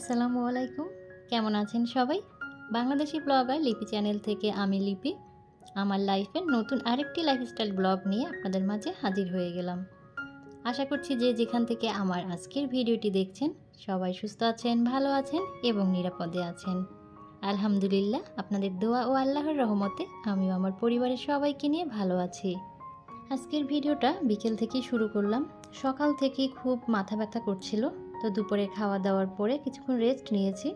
আসসালামু আলাইকুম। কেমন আছেন সবাই? বাংলাদেশি ব্লগার লিপি চ্যানেল থেকে আমি লিপি। আমার লাইফের নতুন আরেকটি লাইফস্টাইল ব্লগ নিয়ে আপনাদের মাঝে হাজির হয়ে গেলাম। আশা করছি যে যেখান থেকে আমার আজকের ভিডিওটি দেখছেন, সবাই সুস্থ আছেন, ভালো আছেন এবং নিরাপদে আছেন। আলহামদুলিল্লাহ, আপনাদের দোয়া ও আল্লাহর রহমতে আমিও আমার পরিবারের সবাইকে নিয়ে ভালো আছি। আজকের ভিডিওটা বিকেল থেকেই শুরু করলাম। সকাল থেকেই খুব মাথা ব্যথা করছিল। তো দুপুরে খাওয়া দাওয়ার পরে কিছুক্ষণ রেস্ট নিয়েছি।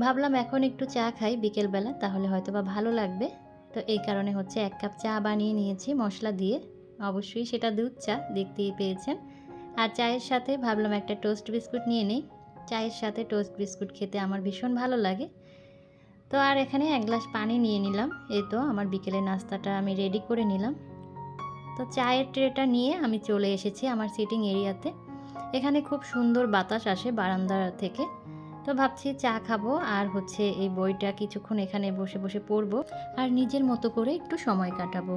ভাবলাম এখন একটু চা খাই বিকেলবেলা, তাহলে হয়তো বা ভালো লাগবে। তো এই কারণে হচ্ছে এক কাপ চা বানিয়ে নিয়েছি মশলা দিয়ে। অবশ্যই সেটা দুধ চা, দেখতেই পেয়েছেন। আর চায়ের সাথে ভাবলাম একটা টোস্ট বিস্কুট নিয়ে নিই। চায়ের সাথে টোস্ট বিস্কুট খেতে আমার ভীষণ ভালো লাগে। তো আর এখানে এক গ্লাস পানি নিয়ে নিলাম। এই তো আমার বিকেলের নাস্তাটা আমি রেডি করে নিলাম। তো চায়ের ট্রেটা নিয়ে আমি চলে এসেছি আমার সিটিং এরিয়াতে এখানে খুব সুন্দর বাতাস আসে বারান্দা থেকে। তো ভাবছি চা খাব আর হচ্ছে এই বইটা কিছুক্ষণ এখানে বসে বসে পড়ব আর নিজের মতো করে একটু সময় কাটাবো।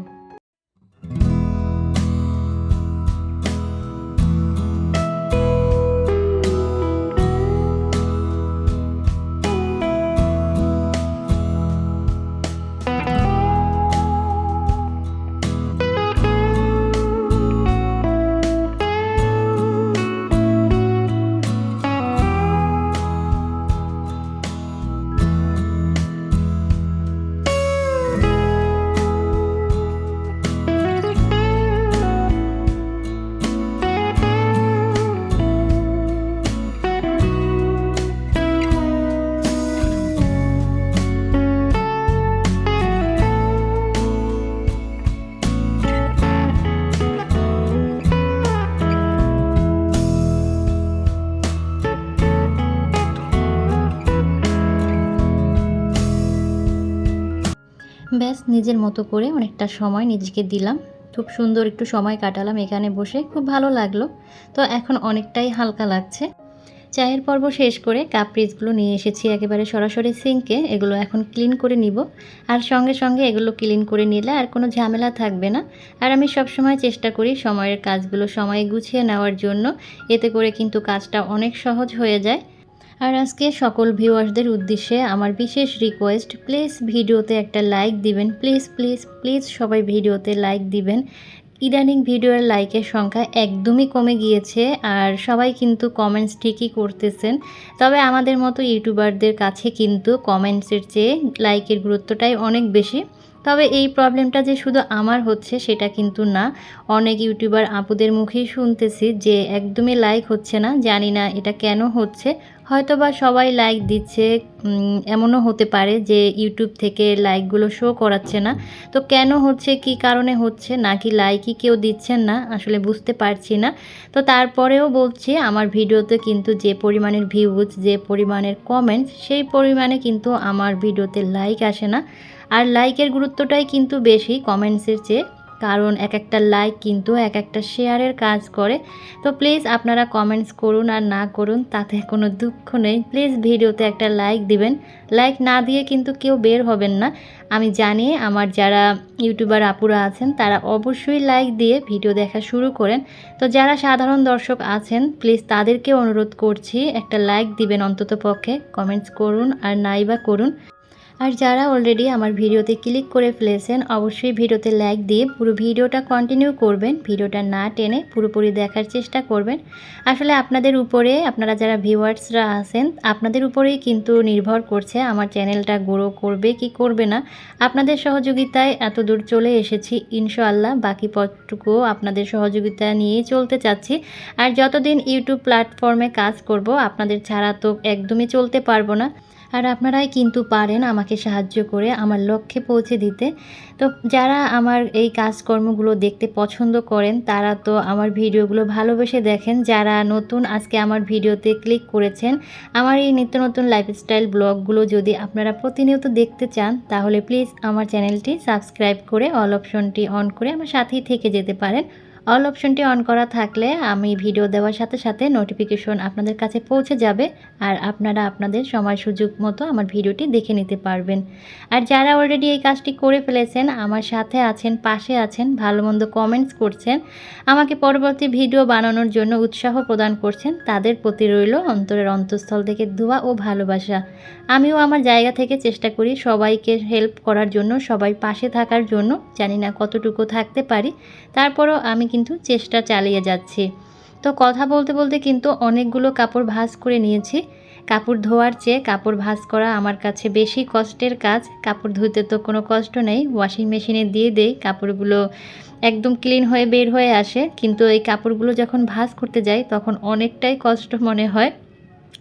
নিজের মতো করে অনেকটা সময় নিজেকে দিলাম। খুব সুন্দর একটু সময় কাটালাম এখানে বসে, খুব ভালো লাগল। তো এখন অনেকটাই হালকা লাগছে। চায়ের পর্ব শেষ করে কাপ পিসগুলো নিয়ে এসেছি একেবারে সরাসরি সিঙ্কে। এগুলো এখন ক্লিন করে নিব। আর সঙ্গে সঙ্গে এগুলো ক্লিন করে নিলে আর কোনো ঝামেলা থাকবে না। আর আমি সবসময় চেষ্টা করি সময়ের কাজগুলো সময়ে গুছিয়ে নেওয়ার জন্য। এতে করে কিন্তু কাজটা অনেক সহজ হয়ে যায়। আর আজকে সকল ভিউয়ার্সদের উদ্দেশ্যে আমার বিশেষ রিকোয়েস্ট প্লিজ ভিডিওতে একটা লাইক দিবেন প্লিজ প্লিজ প্লিজ সবাই ভিডিওতে লাইক দিবেন। ইদানিং ভিডিওর লাইকের সংখ্যা একদমই কমে গিয়েছে আর সবাই কিন্তু কমেন্টস ঠিকই করতেছেন। তবে আমাদের মতো ইউটিউবারদের কাছে কিন্তু কমেন্টসের চেয়ে লাইকের গুরুত্বটাই অনেক বেশি। তবে এই প্রবলেমটা যে শুধু আমার হচ্ছে সেটা কিন্তু না। অনেক ইউটিউবার আপুদের মুখেই শুনতেছি যে একদমই লাইক হচ্ছে না। জানি না এটা কেন হচ্ছে। হয়তো বা সবাই লাইক দিচ্ছে এমনও হতে পারে যে ইউটিউব থেকে লাইকগুলো শো করাচ্ছে না। তো কেন হচ্ছে, কি কারণে হচ্ছে, নাকি লাইকই কেউ দিচ্ছেন না, আসলে বুঝতে পারছি না। তো তারপরেও বলছি, আমার ভিডিওতে কিন্তু যে পরিমাণের ভিউজ যে পরিমাণের কমেন্টস সেই পরিমাণে কিন্তু আমার ভিডিওতে লাইক আসে না। আর লাইকের গুরুত্বটাই কিন্তু বেশি কমেন্টসের চেয়ে। কারণ এক একটা লাইক কিন্তু এক একটা শেয়ারের কাজ করে। তো প্লিজ আপনারা কমেন্টস করুন আর না করুন, তাতে কোনো দুঃখ নেই। প্লিজ ভিডিওতে একটা লাইক দিবেন। লাইক না দিয়ে কিন্তু কেউ বের হবেন না। আমি জানি আমার যারা ইউটিউবার আপুরা আছেন, তারা অবশ্যই লাইক দিয়ে ভিডিও দেখা শুরু করেন। তো যারা সাধারণ দর্শক আছেন প্লিজ তাদেরকে অনুরোধ করছি, একটা লাইক দিবেন অন্তত পক্ষে কমেন্টস করুন আর নাইবা করুন। আর যারা অলরেডি আমার ভিডিওতে ক্লিক করে ফেলেছেন, অবশ্যই ভিডিওতে লাইক দিয়ে পুরো ভিডিওটা কন্টিনিউ করবেন। ভিডিওটা না টেনে পুরোপুরি দেখার চেষ্টা করবেন। আসলে আপনাদের উপরে, আপনারা যারা ভিউয়ার্সরা আছেন, আপনাদের উপরেই কিন্তু নির্ভর করছে আমার চ্যানেলটা গ্রো করবে কি করবে না। আপনাদের সহযোগিতায় এত দূর চলে এসেছি, ইনশাআল্লাহ। বাকি পথটুকুও আপনাদের সহযোগিতা নিয়েই চলতে চাচ্ছি। আর যতদিন ইউটিউব প্ল্যাটফর্মে কাজ করব, আপনাদের ছাড়া তো একদমই চলতে পারব না। আর আপনারাই কিন্তু পারেন আমাকে সাহায্য করে আমার লক্ষ্যে পৌঁছে দিতে। তো যারা আমার এই কাজকর্মগুলো দেখতে পছন্দ করেন, তারা তো আমার ভিডিওগুলো ভালোবেসে দেখেন। যারা নতুন আজকে আমার ভিডিওতে ক্লিক করেছেন, আমার এই নিত্য নতুন লাইফস্টাইল ব্লগগুলো যদি আপনারা প্রতিনিয়ত দেখতে চান, তাহলে প্লিজ আমার চ্যানেলটি সাবস্ক্রাইব করে অল অপশনটি অন করে আমার সাথেই থেকে যেতে পারেন। অল অপশনটি অন করা থাকলে আমি ভিডিও দেওয়ার সাথে সাথে নোটিফিকেশন আপনাদের কাছে পৌঁছে যাবে আর আপনারা আপনাদের সময় সুযোগ মতো আমার ভিডিওটি দেখে নিতে পারবেন। আর যারা অলরেডি এই কাজটি করে ফেলেছেন, আমার সাথে আছেন, পাশে আছেন ভালো মন্দ কমেন্টস করছেন, আমাকে পরবর্তী ভিডিও বানানোর জন্য উৎসাহ প্রদান করছেন, তাদের প্রতি রইল অন্তরের অন্তঃস্থল থেকে দোয়া ও ভালোবাসা। আমিও আমার জায়গা থেকে চেষ্টা করি সবাইকে হেল্প করার জন্য, সবাই পাশে থাকার জন্য, জানি না কতটুকু থাকতে পারি। তারপরও আমি কিন্তু চেষ্টা চালিয়ে যাচ্ছি। তো কথা বলতে বলতে কিন্তু অনেকগুলো কাপড় ভাঁজ করে নিয়েছি। কাপড় ধোয়ার চেয়ে কাপড় ভাঁজ করা আমার কাছে বেশি কষ্টের কাজ। কাপড় ধুতে তো কোনো কষ্ট নেই। ওয়াশিং মেশিনে দিয়ে দেই, কাপড়গুলো একদম ক্লিন হয়ে বের হয়ে আসে। কিন্তু এই কাপড়গুলো যখন ভাঁজ করতে যাই, তখন অনেকটাই কষ্ট মনে হয়।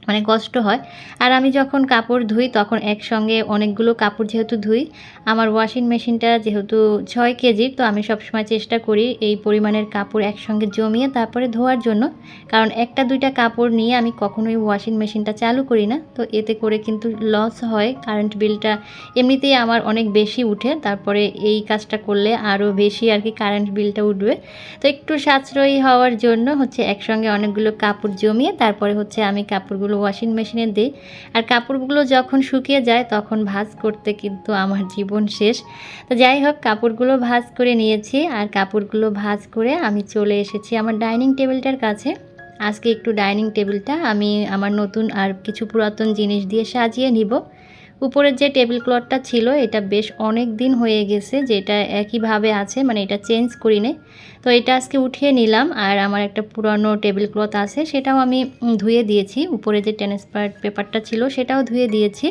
মানে কষ্ট হয়। আর আমি যখন কাপড় ধুই, তখন একসঙ্গে অনেকগুলো কাপড় যেহেতু ধুই, আমার ওয়াশিং মেশিনটা যেহেতু ছয় কেজির তো আমি সবসময় চেষ্টা করি এই পরিমাণের কাপড় একসঙ্গে জমিয়ে তারপরে ধোয়ার জন্য। কারণ একটা, দুইটা কাপড় নিয়ে আমি কখনোই ওয়াশিং মেশিনটা চালু করি না। তো এতে করে কিন্তু লস হয় কারেন্ট বিলটা এমনিতেই আমার অনেক বেশি উঠে। তারপরে এই কাজটা করলে আরও বেশি আর কি কারেন্ট বিলটা উঠবে। তো একটু সাশ্রয়ী হওয়ার জন্য হচ্ছে একসঙ্গে অনেকগুলো কাপড় জমিয়ে, তারপরে হচ্ছে আমি কাপড়গুলো কাপড়গুলো ওয়াশিং মেশিনে দিই। আর কাপড়গুলো যখন শুকিয়ে যায়, তখন ভাজ করতে কিন্তু আমার জীবন শেষ। তো যাই হোক, কাপড়গুলো ভাজ করে নিয়েছি। আর কাপড়গুলো ভাজ করে আমি চলে এসেছি আমার ডাইনিং টেবিলটার কাছে। আজকে একটু ডাইনিং টেবিলটা আমি আমার নতুন আর কিছু পুরাতন জিনিস দিয়ে সাজিয়ে নিব। উপরের যে টেবিল ক্লথটা ছিল, এটা বেশ অনেক দিন হয়ে গেছে যেটা একইভাবে আছে মানে এটা চেঞ্জ করি নে তো এটা আজকে উঠিয়ে নিলাম আর আমার একটা পুরনো টেবিল ক্লথ আছে, সেটাও আমি ধুয়ে দিয়েছি। উপরে যে ট্রান্সপার পেপারটা ছিল, সেটাও ধুয়ে দিয়েছি।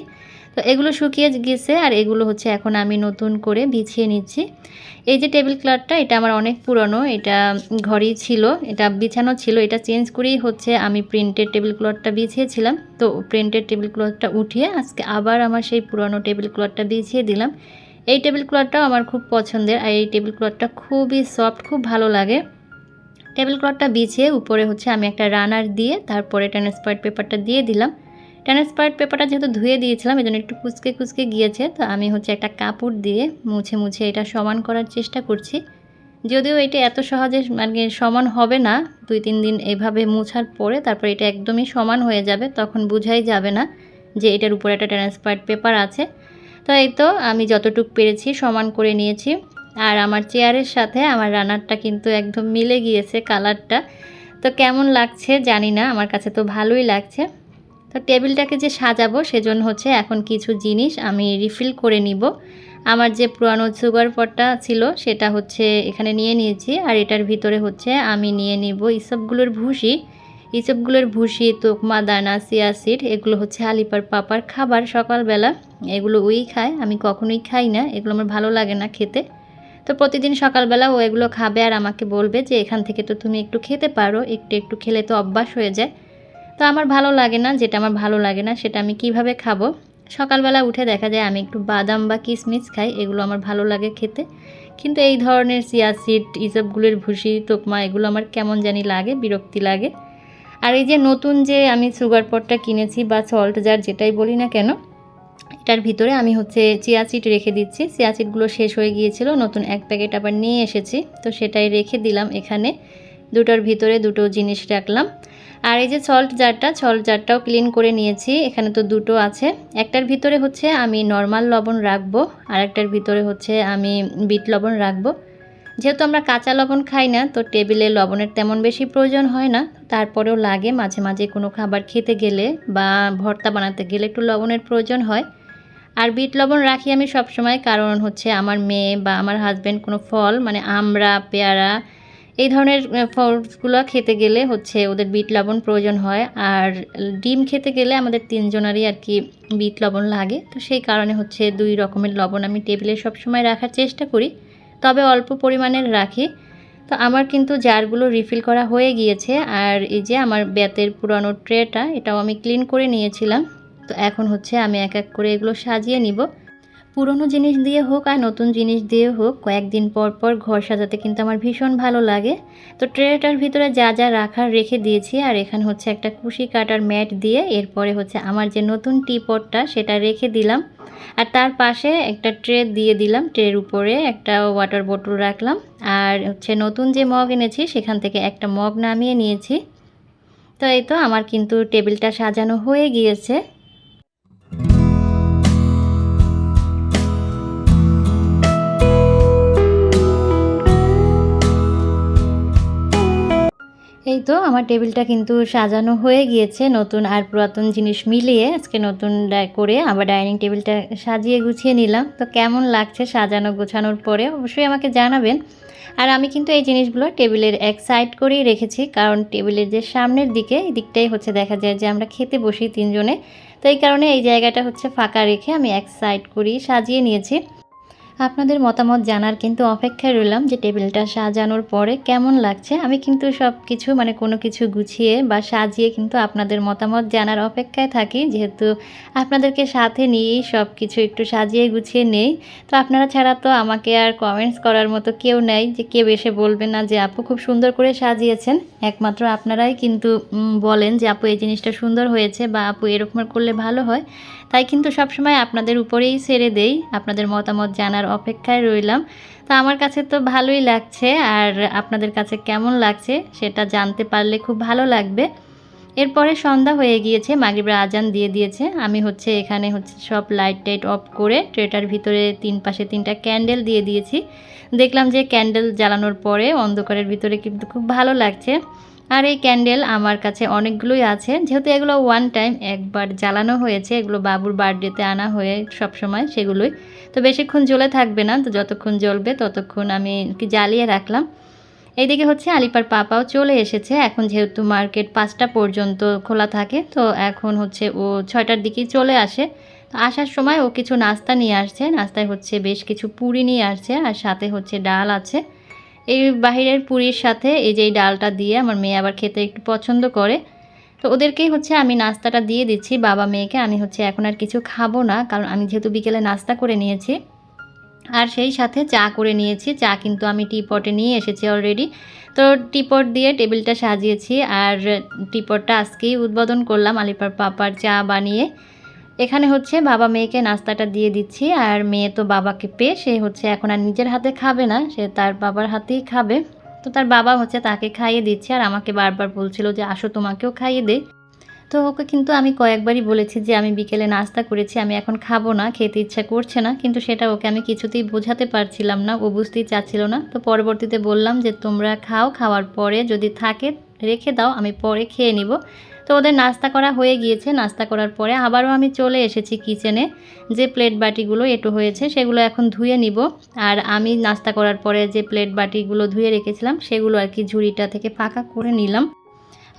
তো এগুলো শুকিয়ে গেছে আর এগুলো হচ্ছে এখন আমি নতুন করে বিছিয়ে নিচ্ছি। এই যে টেবিল ক্লথটা, এটা আমার অনেক পুরনো, এটা ঘরেই ছিল, এটা বিছানো ছিল, এটা চেঞ্জ করেই হচ্ছে আমি প্রিন্টেড টেবিল ক্লথটা বিছিয়েছিলাম। তো প্রিন্টেড টেবিল ক্লথটা উঠিয়ে আজকে আবার আমার সেই পুরনো টেবিল ক্লথটা বিছিয়ে দিলাম। এই টেবিল ক্লথটাও আমার খুব পছন্দের আর এই টেবিল ক্লথটা খুবই সফট, খুব ভালো লাগে। টেবিল ক্লথটা বিছিয়ে উপরে হচ্ছে আমি একটা রানার দিয়ে, তারপরে ট্রান্সপার্ট পেপারটা দিয়ে দিলাম। ট্রান্সপারেন্ট পেপারটা যেহেতু ধুয়ে দিয়েছিলাম এই জন্য একটু কুচকে কুচকে গিয়েছে। তো আমি হচ্ছে একটা কাপড় দিয়ে মুছে মুছে এটা সমান করার চেষ্টা করছি। যদিও এটা এত সহজে মানে সমান হবে না, দুই তিন দিন এভাবে মুছার পরে তারপর এটা একদমই সমান হয়ে যাবে, তখন বোঝাই যাবে না যে এটার উপরে একটা ট্রান্সপারেন্ট পেপার আছে। তো এই তো আমি যতটুক পেরেছি সমান করে নিয়েছি। আর আমার চেয়ারের সাথে আমার রানারটা কিন্তু একদম মিলে গিয়েছে কালারটা তো কেমন লাগছে জানি না, আমার কাছে তো ভালোই লাগছে। তো টেবিলটাকে যে সাজাবো সেজন্য হচ্ছে এখন কিছু জিনিস আমি রিফিল করে নিব। আমার যে পুরানো সুগার পটটা ছিল সেটা হচ্ছে এখানে নিয়ে নিয়েছি আর এটার ভিতরে হচ্ছে আমি নিয়ে নিব ইসবগুলোর ভুসি। ইসবগুলোর ভুসি, তোকমা, দানা সিয়াসিড এগুলো হচ্ছে আলিপার পাপার খাবার সকালবেলা। এগুলো ওই খায় আমি কখনোই খাই না, এগুলো আমার ভালো লাগে না খেতে। তো প্রতিদিন সকালবেলা ও এগুলো খাবে আর আমাকে বলবে যে এখান থেকে তো তুমি একটু খেতে পারো, একটু একটু খেলে তো অভ্যাস হয়ে যায়। তো আমার ভালো লাগে না, যেটা আমার ভালো লাগে না, সেটা আমি কীভাবে খাব? সকালবেলা উঠে দেখা যায় আমি একটু বাদাম বা কিশমিশ খাই, এগুলো আমার ভালো লাগে খেতে। কিন্তু এই ধরনের সিয়াসিড ইসবগুলোর ভুসি, তোকমা, এগুলো আমার কেমন জানি লাগে, বিরক্তি লাগে। আর এই যে নতুন যে আমি সুগার পটটা কিনেছি বা সল্ট জার যেটাই বলি না কেন, এটার ভিতরে আমি হচ্ছে চিয়া সিড রেখে দিচ্ছি। চিয়া সিডগুলো শেষ হয়ে গিয়েছিল, নতুন এক প্যাকেট আবার নিয়ে এসেছি। তো সেটাই রেখে দিলাম এখানে। দুটোর ভিতরে দুটো জিনিস রাখলাম। আর এই যে সল্ট জারটা সল্ট জারটাও ক্লিন করে নিয়েছি। এখানে তো দুটো আছে। একটার ভিতরে হচ্ছে আমি নর্মাল লবণ রাখব আর একটার ভিতরে হচ্ছে আমি বিট লবণ রাখব। যেহেতু আমরা কাঁচা লবণ খাই না, তো টেবিলে লবণের তেমন বেশি প্রয়োজন হয় না। তারপরেও লাগে মাঝে মাঝে কোনো খাবার খেতে গেলে বা ভর্তা বানাতে গেলে একটু লবণের প্রয়োজন হয়। আর বিট লবণ রাখি আমি সবসময়, কারণ হচ্ছে আমার মেয়ে বা আমার হাজব্যান্ড কোনো ফল মানে আমরা, পেয়ারা এই ধরনের ফলসগুলো খেতে গেলে হচ্ছে ওদের বিট লবণ প্রয়োজন হয়। আর ডিম খেতে গেলে আমাদের তিনজনারই আর কি বিট লবণ লাগে। তো সেই কারণে হচ্ছে দুই রকমের লবণ আমি টেবিলে সবসময় রাখার চেষ্টা করি। তবে অল্প পরিমাণের রাখি। তো আমার কিন্তু জারগুলো রিফিল করা হয়ে গিয়েছে। আর এই যে আমার ব্যাতের পুরানো ট্রেটা, এটাও আমি ক্লিন করে নিয়েছিলাম। তো এখন হচ্ছে আমি এক এক করে এগুলো সাজিয়ে নিব। পুরনো জিনিস দিয়ে হোক আর নতুন জিনিস দিয়ে হোক, কয়েকদিন পর পর ঘর সাজাতে কিন্তু আমার ভীষণ ভালো লাগে। তো ট্রেটার ভিতরে যা যা রাখার রেখে দিয়েছি, আর এখানে হচ্ছে একটা কুশি কাটার ম্যাট দিয়ে এরপরে হচ্ছে আমার যে নতুন টি পটটা সেটা রেখে দিলাম। আর তার পাশে একটা ট্রে দিয়ে দিলাম, ট্রের উপরে একটা ওয়াটার বোতল রাখলাম। আর হচ্ছে নতুন যে মগ এনেছি, সেখান থেকে একটা মগ নামিয়ে নিয়েছি। তো এই তো আমার কিন্তু টেবিলটা সাজানো হয়ে গিয়েছে। এই তো আমার টেবিলটা কিন্তু সাজানো হয়ে গিয়েছে নতুন আর পুরাতন জিনিস মিলিয়ে আজকে নতুন করে আবার ডাইনিং টেবিলটা সাজিয়ে গুছিয়ে নিলাম। তো কেমন লাগছে সাজানো গোছানোর পরে অবশ্যই আমাকে জানাবেন। আর আমি কিন্তু এই জিনিসগুলো টেবিলের এক সাইড করেই রেখেছি কারণ টেবিলের যে সামনের দিকে এই দিকটাই হচ্ছে দেখা যায় যে আমরা খেতে বসি তিনজনে। তো এই কারণে এই জায়গাটা হচ্ছে ফাঁকা রেখে আমি এক সাইড করেই সাজিয়ে নিয়েছি। আপনাদের মতামত জানার কিন্তু অপেক্ষায় রইলাম যে টেবিলটা সাজানোর পরে কেমন লাগছে। আমি কিন্তু সব কিছু মানে কোনো কিছু গুছিয়ে বা সাজিয়ে কিন্তু আপনাদের মতামত জানার অপেক্ষায় থাকি। যেহেতু আপনাদেরকে সাথে নিয়েই সব কিছু একটু সাজিয়ে গুছিয়ে নেই, তো আপনারা ছাড়া তো আমাকে আর কমেন্টস করার মতো কেউ নেই যে কেউ এসে বলবে না যে, আপু খুব সুন্দর করে সাজিয়েছেন। একমাত্র আপনারাই কিন্তু বলেন যে, আপু, এই জিনিসটা সুন্দর হয়েছে বা আপু এরকম করলে ভালো হয়। তাই কিন্তু সবসময় আপনাদের উপরেই ছেড়ে দেই, আপনাদের মতামত জানার অপেক্ষায় রইলাম। তো আমার কাছে তো ভালোই লাগছে, আর আপনাদের কাছে কেমন লাগছে সেটা জানতে পারলে খুব ভালো লাগবে। এরপরে সন্ধ্যা হয়ে গিয়েছে, মাগরিবের আজান দিয়ে দিয়েছে। আমি হচ্ছে এখানে হচ্ছে সব লাইট টাইট অফ করে ট্রেটার ভিতরে তিন পাশে তিনটা ক্যান্ডেল দিয়ে দিয়েছি। দেখলাম যে ক্যান্ডেল জ্বালানোর পরে অন্ধকারের ভিতরে কিন্তু খুব ভালো লাগছে। আর এই ক্যান্ডেল আমার কাছে অনেকগুলোই আছে। যেহেতু এগুলো ওয়ান টাইম একবার জ্বালানো হয়েছে, এগুলো বাবুর বার্থডেতে আনা হয়ে সব সময় সেগুলোই। তো বেশিক্ষণ জ্বলে থাকবে না, তো যতক্ষণ জ্বলবে ততক্ষণ আমি কি জ্বালিয়ে রাখলাম। এইদিকে হচ্ছে আলিপার পাপাও চলে এসেছে। এখন যেহেতু মার্কেট পাঁচটা পর্যন্ত খোলা থাকে, তো এখন হচ্ছে ও ছয়টার দিকেই চলে আসে। আসার সময় ও কিছু নাস্তা নিয়ে আসছে। নাস্তায় হচ্ছে বেশ কিছু পুরি নিয়ে আসছে, আর সাথে হচ্ছে ডাল আছে। এই বাহিরের পুরীর সাথে এই যে এই ডালটা দিয়ে আমার মেয়ে আবার খেতে একটু পছন্দ করে। তো ওদেরকেই হচ্ছে আমি নাস্তাটা দিয়ে দিচ্ছি, বাবা মেয়েকে। আমি হচ্ছে এখন আর কিছু খাব না, কারণ আমি যেহেতু বিকেলে নাস্তা করে নিয়েছি। আর সেই সাথে চা করে নিয়েছি। চা কিন্তু আমি টি পটে নিয়ে এসেছি অলরেডি তো টিপট দিয়ে টেবিলটা সাজিয়েছি, আর টিপটটা আজকেই উদ্বোধন করলাম আলিপার পাপার চা বানিয়ে। এখানে হচ্ছে বাবা মেয়েকে নাস্তাটা দিয়ে দিচ্ছি, আর মেয়ে তো বাবাকে পেয়ে সে হচ্ছে এখন আর নিজের হাতে খাবে না, সে তার বাবার হাতেই খাবে। তো তার বাবা হচ্ছে তাকে খাইয়ে দিচ্ছে, আর আমাকে বারবার বলছিল যে আসো তোমাকেও খাইয়ে দে। তো ওকে কিন্তু আমি কয়েকবারই বলেছি যে আমি বিকেলে নাস্তা করেছি, আমি এখন খাব না, খেতে ইচ্ছা করছে না, কিন্তু সেটা ওকে আমি কিছুতেই বোঝাতে পারছিলাম না, ও বুঝতেই চাচ্ছিল না। তো পরবর্তীতে বললাম যে তোমরা খাও, খাওয়ার পরে যদি থাকে, রেখে দাও, আমি পরে খেয়ে নিব। তো ওদের নাস্তা করা হয়ে গিয়েছে। নাস্তা করার পরে আবারও আমি চলে এসেছি কিচেনে যে প্লেট বাটিগুলো এটো হয়েছে, সেগুলো এখন ধুয়ে নিব। আর আমি নাস্তা করার পরে যে প্লেট বাটিগুলো ধুয়ে রেখেছিলাম, সেগুলো আর কি ঝুড়িটা থেকে ফাঁকা করে নিলাম।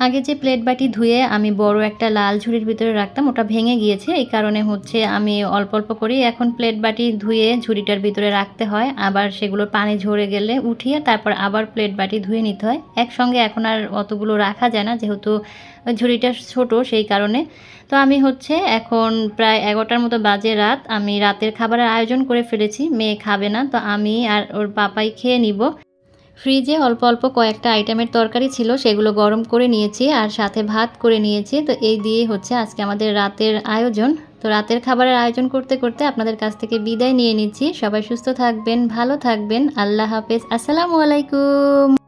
আগে যে প্লেট বাটি ধুয়ে আমি বড় একটা লাল ঝুড়ির ভিতরে রাখতাম, ওটা ভেঙে গিয়েছে। এই কারণে হচ্ছে আমি অল্প অল্প করেই এখন প্লেট বাটি ধুয়ে ঝুড়িটার ভিতরে রাখতে হয়। আবার সেগুলো পানি ঝরে গেলে উঠিয়ে তারপর আবার প্লেট বাটি ধুয়ে নিতে হয়। একসঙ্গে এখন আর অতগুলো রাখা যায় না, যেহেতু ঝুড়িটা ছোট সেই কারণে। তো আমি হচ্ছে এখন প্রায় এগারোটার মতো বাজে রাত। আমি রাতের খাবারের আয়োজন করে ফেলেছি, মেয়ে খাবে না। তো আমি আর ওর পাপাই খেয়ে নিব। ফ্রিজে অল্প অল্প কয়েকটা আইটেমের তরকারি ছিল, সেগুলো গরম করে নিয়েছি আর সাথে ভাত করে নিয়েছি। তো এই দিয়ে হচ্ছে আজকে আমাদের রাতের আয়োজন। তো রাতের খাবারের আয়োজন করতে করতে আপনাদের কাছ থেকে বিদায় নিয়ে নিচ্ছি। সবাই সুস্থ থাকবেন, ভালো থাকবেন। আল্লাহ হাফেজ। আসসালামু আলাইকুম।